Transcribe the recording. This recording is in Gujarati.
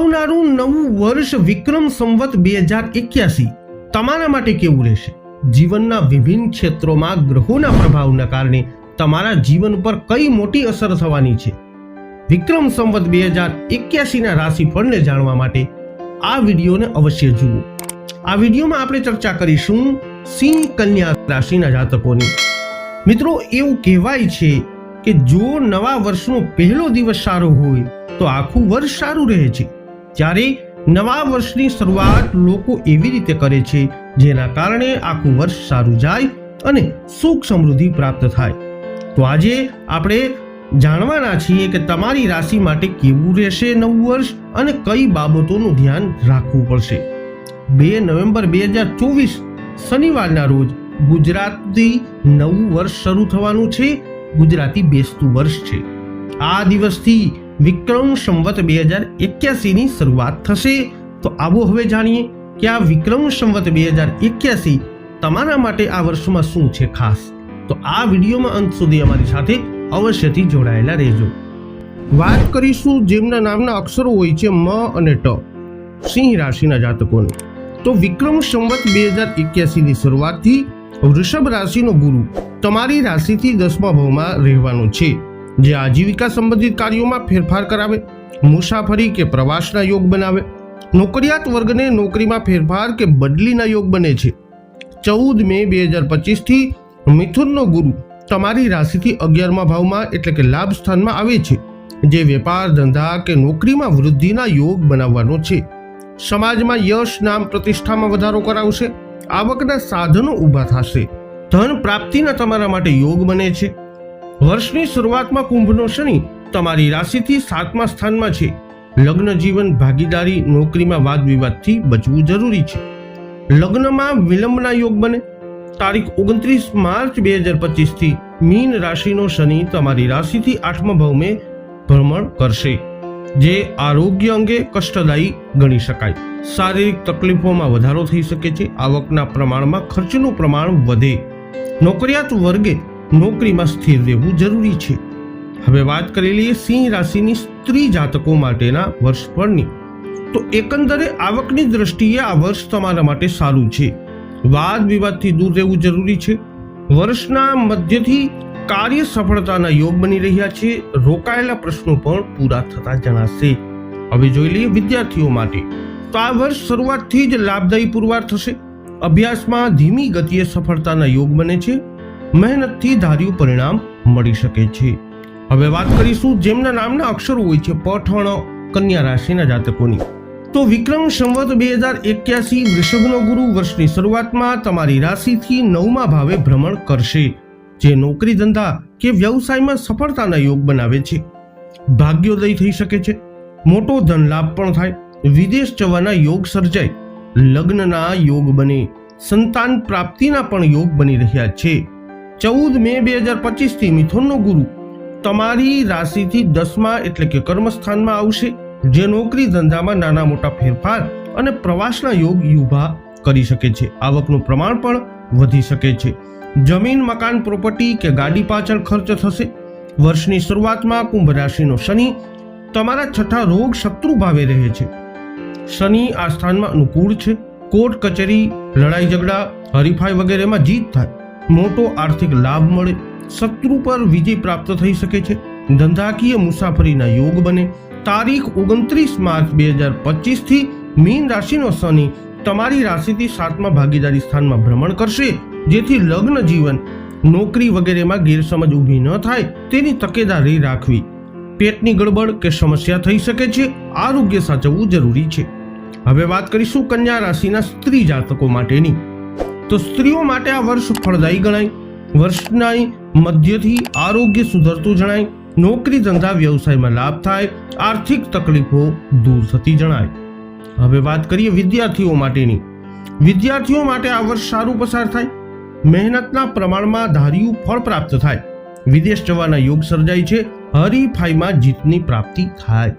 આવનારું નવું વર્ષ વિક્રમ સંવત બે હજાર એક્યાસી તમારા માટે કેવું રહેશે? જીવનના વિભિન્ન ક્ષેત્રોમાં ગ્રહોના પ્રભાવના કારણે તમારા જીવન પર કઈ મોટી અસર થવાની છે? વિક્રમ સંવત બે હજાર એક્યાસીના રાશિફળને જાણવા માટે આ વિડીયોને અવશ્ય જુઓ. આ વિડીયોમાં આપણે ચર્ચા કરીશું સિંહ કન્યા રાશિના જાતકોની. મિત્રો, એવું કહેવાય છે કે જો નવા વર્ષનો પહેલો દિવસ સારો હોય, તો આખું વર્ષ સારું રહે છે. ત્યારે નવા વર્ષની શરૂઆત લોકો એવી રીતે કરે છે, જેના કારણે આખું વર્ષ સારું જાય અને સુખ સમૃદ્ધિ પ્રાપ્ત થાય. તો આજે આપણે જાણવાના છીએ કે તમારી રાશિ માટે કેવું રહેશે નવું વર્ષ અને કઈ બાબતોનું ધ્યાન રાખવું પડશે. બે નવેમ્બર બે હજાર ચોવીસ, શનિવારના રોજ ગુજરાતી નવું વર્ષ શરૂ થવાનું છે. ગુજરાતી બેસતું વર્ષ છે. આ દિવસથી વિક્રમ સંવત બે હજાર એક્યાસીની શરૂઆત થશે. તો આવો હવે જાણીએ કે આ વિક્રમ સંવત બે હજાર એક્યાસી તમારા માટે આ વર્ષમાં શું છે ખાસ? તો આ વિડીયોમાં અંત સુધી અમારી સાથે અવશ્યથી જોડાયેલા રહેજો. વાત કરીશું જેમના નામના અક્ષરો હોય છે મ અને ટ, સિંહ રાશિના જાતકોને. તો વિક્રમ સંવત બે હજાર એક્યાસીની શરૂઆતથી વૃષભ રાશિનો ગુરુ તમારી રાશિથી દસમા ભાવમાં રહેવાનો છે. જે આજીવિકા સંબંધિત કાર્યોમાં ફેરફાર કરાવે, મુસાફરી કે પ્રવાસના યોગ બનાવે, નોકરિયાત વર્ગને નોકરીમાં ફેરફાર કે બદલીના યોગ બને છે. ચૌદ મે બે હજાર પચીસથી મિથુનનો ગુરુ તમારી રાશિથી અગિયારમા ભાવમાં એટલે કે લાભ સ્થાનમાં આવે છે, જે વેપાર, ધંધા કે નોકરીમાં વૃદ્ધિના યોગ બનાવવાનો છે. સમાજમાં યશ, નામ, પ્રતિષ્ઠામાં વધારો કરાવશે, આવકના સાધનો ઊભા થશે. ધન પ્રાપ્તિના તમારા માટે યોગ બને છે. વર્ષની શરૂઆતમાં કુંભનો શનિ તમારી રાશિથી સાતમા સ્થાનમાં છે. લગ્ન જીવન, ભાગીદારી, નોકરીમાં વાદ વિવાદથી બચવું જરૂરી છે. લગ્નમાં વિલંબના યોગ બને. તારીખ ઓગણત્રીસ માર્ચ બે હજાર પચીસથી મીન રાશિનો શનિ તમારી રાશિથી આઠમા ભાવમે ભ્રમણ કરશે. જે આરોગ્ય અંગે કષ્ટદાયી ગણી શકાય. શારીરિક તકલીફોમાં વધારો થઈ શકે છે. આવકના પ્રમાણમાં ખર્ચનું પ્રમાણ વધે. નોકરિયાત વર્ગે નોકરીમાં સ્થિર રહેવું જરૂરી છે. હવે વાત કરી લઈએ સિંહ રાશિની સ્ત્રી જાતકો માટેના વર્ષ પરની. તો એકંદરે આવકની દ્રષ્ટિએ આ વર્ષ તમારા માટે સારું છે. વાદ વિવાદથી દૂર રહેવું જરૂરી છે. વર્ષના મધ્યથી કાર્ય સફળતાના યોગ બની રહ્યા છે. રોકાયેલા પ્રશ્નો પણ પૂરા થતા જણાશે. હવે જોઈ લઈએ વિદ્યાર્થીઓ માટે. તો આ વર્ષ શરૂઆતથી જ લાભદાયી પુરવાર થશે. અભ્યાસમાં ધીમી ગતિએ સફળતાના યોગ બને છે. મહેનતથી ધાર્યું પરિણામ મળી શકે છે. હવે વાત કરીશું જેમના નામના અક્ષરો હોય છે પઠણ, કન્યા રાશિના જાતકોની. તો વિક્રમ સંવત બે હજાર એક્યાસી વૃષભનો ગુરુ વર્ષની શરૂઆતમાં તમારી રાશિથી નવમા ભાવે ભ્રમણ કરશે. જે નોકરી ધંધા કે વ્યવસાયમાં સફળતાના યોગ બનાવે છે. ભાગ્યોદય થઈ શકે છે. મોટો ધન લાભ પણ થાય. વિદેશ જવાના યોગ સર્જાય. લગ્નના યોગ બને. સંતાન પ્રાપ્તિના પણ યોગ બની રહ્યા છે. ચૌદ મે બે હજાર પચીસથી મિથુનનો ગુરુ. તમારી રાશિથી દસમા એટલે કે કર્મસ્થાનમાં આવશે, જે નોકરી ધંધામાં નાના મોટા ફેરફાર અને પ્રવાસના યોગ યુભા કરી શકે છે. આવકનું પ્રમાણ પણ વધી શકે છે. જમીન, મકાન, પ્રોપર્ટી કે ગાડી પાછળ ખર્ચ થશે. વર્ષની શરૂઆતમાં કુંભ રાશિનો શનિ તમારા છઠ્ઠા રોગ શત્રુ ભાવે રહે છે. શનિ આ સ્થાનમાં અનુકૂળ છે. કોર્ટ, કચેરી, લડાઈ ઝઘડા, હરીફાઈ વગેરેમાં જીત થાય. મોટો આર્થિક લાભ મળે, શત્રુ પર વિજય પ્રાપ્ત થઈ શકે છે. ધંધાકીય મુસાફરીના યોગ બને. તારીખ ઓગણત્રીસ માર્ચ બે હજાર પચીસથી મીન રાશિનો શનિ તમારી રાશિથી સાતમા ભાગીદારી સ્થાનમાં ભ્રમણ કરશે, જેથી લગ્ન જીવન, નોકરી વગેરેમાં ગેરસમજ ઊભી ન થાય તેની તકેદારી રાખવી. પેટની ગડબડ કે સમસ્યા થઈ શકે છે, આરોગ્ય સાચવવું જરૂરી છે. હવે વાત કરીશું કન્યા રાશિના સ્ત્રી જાતકો માટેની. તો સ્ત્રીઓ માટે આ વર્ષ ફળદાયી ગણાય. વર્ષના મધ્યથી આરોગ્ય સુધરતું જણાય. નોકરી ધંધા વ્યવસાયમાં લાભ થાય. આર્થિક તકલીફો દૂર થતી જણાય. હવે વાત કરીએ વિદ્યાર્થીઓ માટેની. વિદ્યાર્થીઓ માટે આ વર્ષ સારું પસાર થાય. મહેનતના પ્રમાણમાં ધાર્યું ફળ પ્રાપ્ત થાય. વિદેશ જવાના યોગ સર્જાય છે. હરીફાઈમાં જીતની પ્રાપ્તિ થાય.